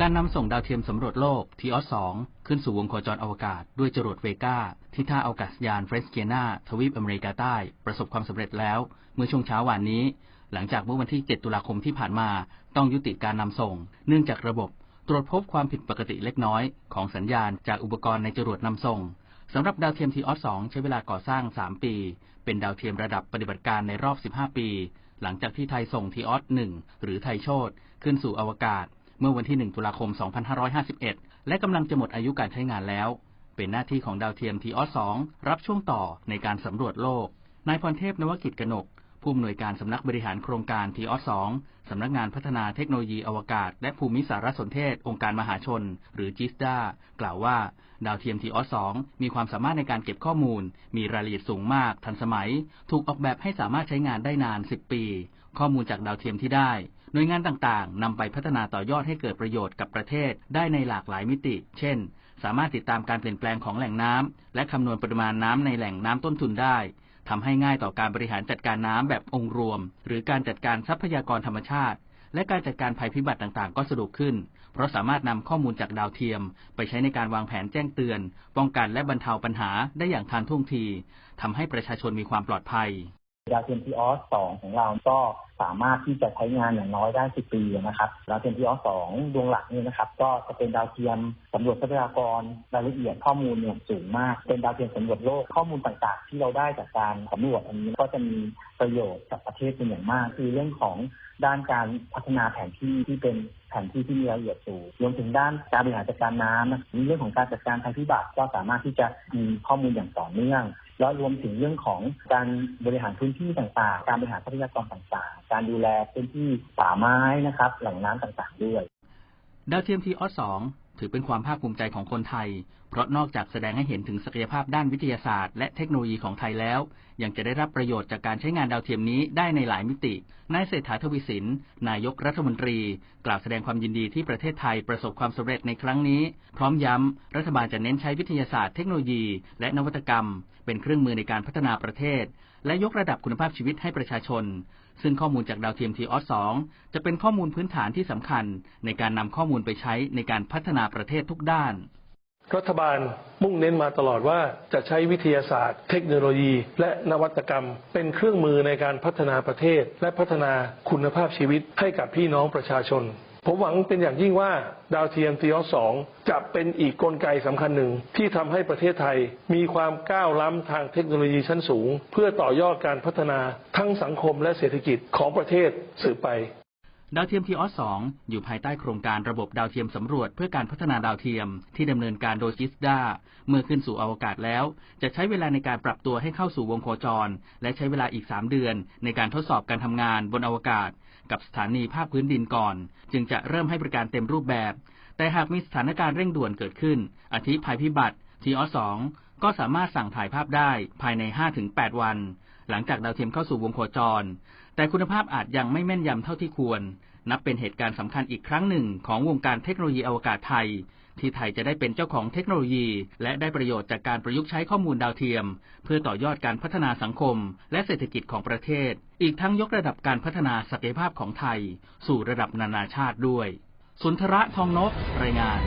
การนำส่งดาวเทียมสำรวจโลกทีออส2ขึ้นสู่วงโคจรอวกาศด้วยจรวดเวกาที่ท่าอากาศยานเฟรสเกียนาทวีปอเมริกาใต้ ประสบความสำเร็จแล้ว เมื่อช่วงเช้าวันนี้ หลังจากเมื่อวันที่ 7 ตุลาคมที่ผ่านมา ต้องยุติการนำส่ง เนื่องจากระบบตรวจพบความผิดปกติเล็กน้อยของสัญญาณจากอุปกรณ์ในจรวดนำส่งสำหรับดาวเทียมทีออส2ใช้เวลาก่อสร้าง 3 ปี เป็นดาวเทียมระดับปฏิบัติการในรอบ 15 ปี หลังจากที่ไทยส่งทีออส1หรือไทยโชตขึ้นสู่อวกาศ เมื่อวันที่ 1 ตุลาคม 2551 และกำลังจะหมดอายุการใช้งานแล้ว เป็นหน้าที่ของดาวเทียมทีออส2รับช่วงต่อในการสำรวจโลก นายพรเทพนวกิจกนก ผู้อำนวยการสำนักบริหารโครงการทีออส2สำนักงานพัฒนาเทคโนโลยีอวกาศ และภูมิสารสนเทศ องค์การมหาชน หรือจิสดากล่าวว่า ดาวเทียมทีออส2มีความสามารถในการเก็บข้อมูล มีรายละเอียดสูงมาก ทันสมัย ถูกออกแบบให้สามารถใช้งานได้นาน 10 ปี ข้อมูลจากดาวเทียมที่ได้ หน่วยงานต่างๆนำไปพัฒนาต่อยอดให้เกิดประโยชน์กับประเทศได้ในหลากหลายมิติ เช่น สามารถติดตามการเปลี่ยนแปลงของแหล่งน้ำและคำนวณปริมาณน้ำในแหล่งน้ำต้นทุนได้ทำให้ง่ายต่อการบริหารจัดการน้ำแบบองค์รวม หรือการจัดการทรัพยากรธรรมชาติ และการจัดการภัยพิบัติต่างๆ ก็สะดวกขึ้น เพราะสามารถนำข้อมูลจากดาวเทียม ไปใช้ในการวางแผนแจ้งเตือน ป้องกันและบรรเทาปัญหาได้อย่างทันท่วงทีทำให้ประชาชนมีความปลอดภัย ดาวเทียมทีออสสองของเราก็สามารถที่จะใช้งานอย่างน้อยได้ 10 ปีนะครับ ดาวเทียมทีออสสองดวงหลักนี่นะครับ ก็จะเป็นดาวเทียมสำรวจทรัพยากรรายละเอียดข้อมูลเนี่ยสูงมาก เป็นดาวเทียมสำรวจโลกข้อมูลต่างๆ ที่เราได้จากการสำรวจอันนี้ก็จะมีประโยชน์กับประเทศเป็นอย่างมาก คือเรื่องของด้านการพัฒนาแผนที่ที่เป็นแผนที่ที่มีรายละเอียดสูงรวมถึงด้านการบริหารจัดการน้ำในเรื่องของการจัดการภัยพิบัติก็สามารถที่จะมีข้อมูลอย่างต่อเนื่อง แล้วรวมถึงเรื่องของการบริหารพื้นที่ต่างๆ การบริหารทรัพยากรต่างๆ การดูแลพื้นที่ป่าไม้นะครับ แหล่งน้ำต่างๆด้วย ดาวเทียมทีออสอง ถือเป็นความภาคภูมิใจของคนไทย เพราะนอกจากแสดงให้เห็นถึงศักยภาพด้านวิทยาศาสตร์และเทคโนโลยีของไทยแล้ว ยังจะได้รับประโยชน์จากการใช้งานดาวเทียมนี้ได้ในหลายมิติ นายเศรษฐาทวีสิน นายกรัฐมนตรี กล่าวแสดงความยินดีที่ประเทศไทยประสบความสำเร็จในครั้งนี้ พร้อมย้ำรัฐบาลจะเน้นใช้วิทยาศาสตร์เทคโนโลยี และนวัตกรรม เป็นเครื่องมือในการพัฒนาประเทศ และยกระดับคุณภาพชีวิตให้ประชาชนซึ่งข้อมูลจากดาวเทียมทีออส2จะเป็นข้อมูลพื้นฐานที่สำคัญ ในการนำข้อมูลไปใช้ในการพัฒนาประเทศทุกด้าน รัฐบาลมุ่งเน้นมาตลอดว่าจะใช้วิทยาศาสตร์ เทคโนโลยี และนวัตกรรม เป็นเครื่องมือในการพัฒนาประเทศ และพัฒนาคุณภาพชีวิตให้กับพี่น้องประชาชนผมหวังเป็นอย่างยิ่งว่าดาวเทียมทีออสองจะเป็นอีกกลไกสำคัญหนึ่ง ที่ทำให้ประเทศไทย มีความก้าวล้ำทางเทคโนโลยีชั้นสูง เพื่อต่อยอดการพัฒนาทั้งสังคมและเศรษฐกิจของประเทศสืบไป ดาวเทียมทีออส2อยู่ภายใต้โครงการระบบดาวเทียมสำรวจเพื่อการพัฒนาดาวเทียมที่ดำเนินการโดยจิสดาเมื่อขึ้นสู่อวกาศแล้ว จะใช้เวลาในการปรับตัวให้เข้าสู่วงโคจร และใช้เวลาอีก 3 เดือน ในการทดสอบการทำงานบนอวกาศ กับสถานีภาคพื้นดินก่อน จึงจะเริ่มให้บริการเต็มรูปแบบ แต่หากมีสถานการณ์เร่งด่วนเกิดขึ้น อาทิภัยพิบัติทีออส2ก็สามารถสั่งถ่ายภาพได้ภายใน 5-8 วัน หลังจากดาวเทียมเข้าสู่วงโคจร แต่คุณภาพอาจยังไม่แม่นยำเท่าที่ควร นับเป็นเหตุการณ์สำคัญอีกครั้งหนึ่งของวงการเทคโนโลยีอวกาศไทย ที่ไทยจะได้เป็นเจ้าของเทคโนโลยี และได้ประโยชน์จากการประยุกต์ใช้ข้อมูลดาวเทียม เพื่อต่อยอดการพัฒนาสังคม และเศรษฐกิจของประเทศ อีกทั้งยกระดับการพัฒนาศักยภาพของไทย สู่ระดับนานาชาติด้วย สุนทระทองนกรายงาน